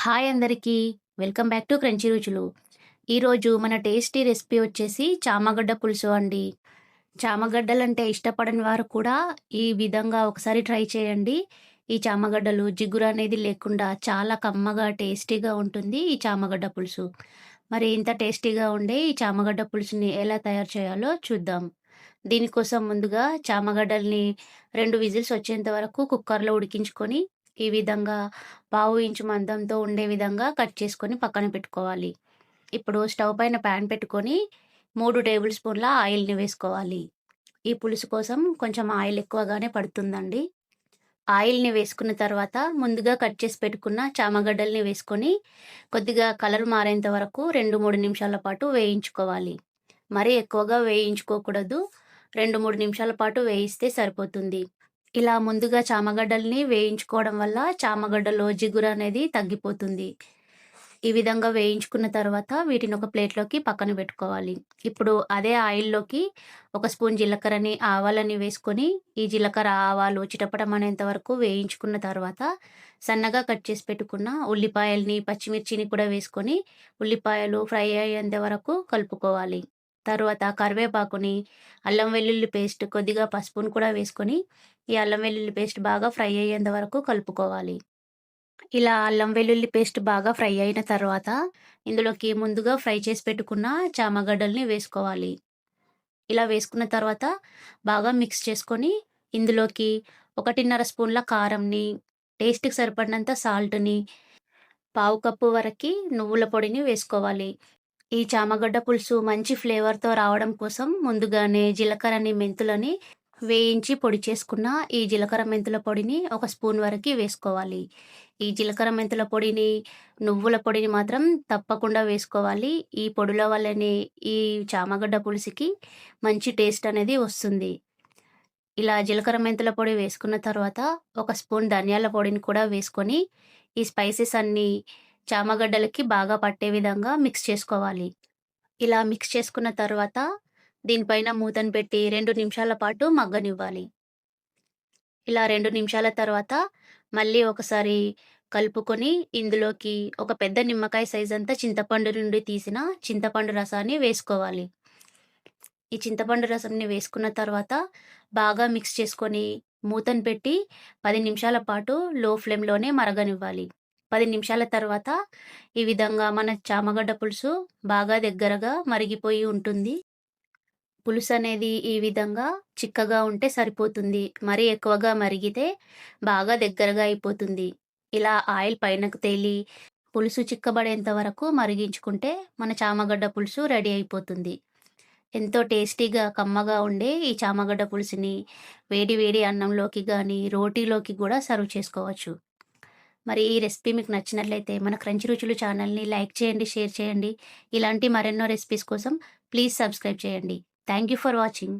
Hi అందరికీ. Welcome back to crunchy రుచులు. ఈరోజు మన టేస్టీ రెసిపీ వచ్చేసి చామగడ్డ పులుసు అండి. చామగడ్డలంటే ఇష్టపడని వారు కూడా ఈ విధంగా ఒకసారి ట్రై చేయండి. ఈ చామగడ్డలు జిగురు అనేది లేకుండా చాలా కమ్మగా టేస్టీగా ఉంటుంది ఈ చామగడ్డ పులుసు. మరి ఇంత టేస్టీగా ఉండే ఈ చామగడ్డ పులుసుని ఎలా తయారు చేయాలో చూద్దాం. దీనికోసం ముందుగా చామగడ్డల్ని రెండు విజిల్స్ వచ్చేంత వరకు కుక్కర్లో ఉడికించుకొని ఈ విధంగా పావు ఇంచు మందంతో ఉండే విధంగా కట్ చేసుకొని పక్కన పెట్టుకోవాలి. ఇప్పుడు స్టవ్ పైన ప్యాన్ పెట్టుకొని మూడు టేబుల్ స్పూన్ల ఆయిల్ని వేసుకోవాలి. ఈ పులుసు కోసం కొంచెం ఆయిల్ ఎక్కువగానే పడుతుందండి. ఆయిల్ని వేసుకున్న తర్వాత ముందుగా కట్ చేసి పెట్టుకున్న చామగడ్డల్ని వేసుకొని కొద్దిగా కలర్ మారేంత వరకు రెండు మూడు నిమిషాల పాటు వేయించుకోవాలి. మరీ ఎక్కువగా వేయించుకోకూడదు. రెండు మూడు నిమిషాల పాటు వేయిస్తే సరిపోతుంది. ఇలా ముందుగా చామగడ్డల్ని వేయించుకోవడం వల్ల చామగడ్డలో జిగురు అనేది తగ్గిపోతుంది. ఈ విధంగా వేయించుకున్న తర్వాత వీటిని ఒక ప్లేట్లోకి పక్కన పెట్టుకోవాలి. ఇప్పుడు అదే ఆయిల్లోకి ఒక స్పూన్ జీలకర్రని ఆవాలని వేసుకొని ఈ జీలకర్ర ఆవాలు చిటపటం అనేంత వరకు వేయించుకున్న తర్వాత సన్నగా కట్ చేసి పెట్టుకున్న ఉల్లిపాయల్ని పచ్చిమిర్చిని కూడా వేసుకొని ఉల్లిపాయలు ఫ్రై అయ్యేంత వరకు కలుపుకోవాలి. తర్వాత కరివేపాకుని అల్లం వెల్లుల్లి పేస్ట్ కొద్దిగా పసుపును కూడా వేసుకొని ఈ అల్లం వెల్లుల్లి పేస్ట్ బాగా ఫ్రై అయ్యేంత వరకు కలుపుకోవాలి. ఇలా అల్లం వెల్లుల్లి పేస్ట్ బాగా ఫ్రై అయిన తర్వాత ఇందులోకి ముందుగా ఫ్రై చేసి పెట్టుకున్న చామగడ్డల్ని వేసుకోవాలి. ఇలా వేసుకున్న తర్వాత బాగా మిక్స్ చేసుకొని ఇందులోకి ఒకటిన్నర స్పూన్ల కారంని టేస్ట్కి సరిపడినంత సాల్ట్ని పావు కప్పు వరకు నువ్వుల పొడిని వేసుకోవాలి. ఈ చామగడ్డ పులుసు మంచి ఫ్లేవర్‌తో రావడం కోసం ముందుగానే జీలకర్రని, మెంతులని వేయించి పొడి చేసుకున్న ఈ జీలకర్ర, మెంతుల పొడిని ఒక స్పూన్ వరకు వేసుకోవాలి. ఈ జీలకర్ర, మెంతుల పొడిని, నువ్వుల పొడిని మాత్రం తప్పకుండా వేసుకోవాలి. ఈ పొడుల వల్లనే ఈ చామగడ్డ పులుసుకి మంచి టేస్ట్ అనేది వస్తుంది. ఇలా జీలకర్ర, మెంతుల పొడి వేసుకున్న తర్వాత ఒక స్పూన్ ధనియాల పొడిని కూడా వేసుకొని ఈ స్పైసెస్ అన్నీ చామగడ్డలకి బాగా పట్టే విధంగా మిక్స్ చేసుకోవాలి. ఇలా మిక్స్ చేసుకున్న తర్వాత దీనిపైన మూతను పెట్టి రెండు నిమిషాల పాటు మగ్గనివ్వాలి. ఇలా రెండు నిమిషాల తర్వాత మళ్ళీ ఒకసారి కలుపుకొని ఇందులోకి ఒక పెద్ద నిమ్మకాయ సైజ్ అంతా చింతపండు నుండి తీసిన చింతపండు రసాన్ని వేసుకోవాలి. ఈ చింతపండు రసంని వేసుకున్న తర్వాత బాగా మిక్స్ చేసుకొని మూతను పెట్టి పది నిమిషాల పాటు లో ఫ్లేమ్‌లోనే మరగనివ్వాలి. పది నిమిషాల తర్వాత ఈ విధంగా మన చామగడ్డ పులుసు బాగా దగ్గరగా మరిగిపోయి ఉంటుంది. పులుసు అనేది ఈ విధంగా చిక్కగా ఉంటే సరిపోతుంది. మరీ ఎక్కువగా మరిగితే బాగా దగ్గరగా అయిపోతుంది. ఇలా ఆయిల్ పైనకు తేలి పులుసు చిక్కబడేంత వరకు మరిగించుకుంటే మన చామగడ్డ పులుసు రెడీ అయిపోతుంది. ఎంతో టేస్టీగా, కమ్మగా ఉండే ఈ చామగడ్డ పులుసుని వేడి వేడి అన్నంలోకి కానీ రోటీలోకి కూడా సర్వ్ చేసుకోవచ్చు. మరి ఈ రెసిపీ మీకు నచ్చినట్లయితే మన క్రంచి రుచులు ఛానల్ని లైక్ చేయండి షేర్ చేయండి. ఇలాంటి మరెన్నో రెసిపీస్ కోసం ప్లీజ్ సబ్స్క్రైబ్ చేయండి. Thank you for watching.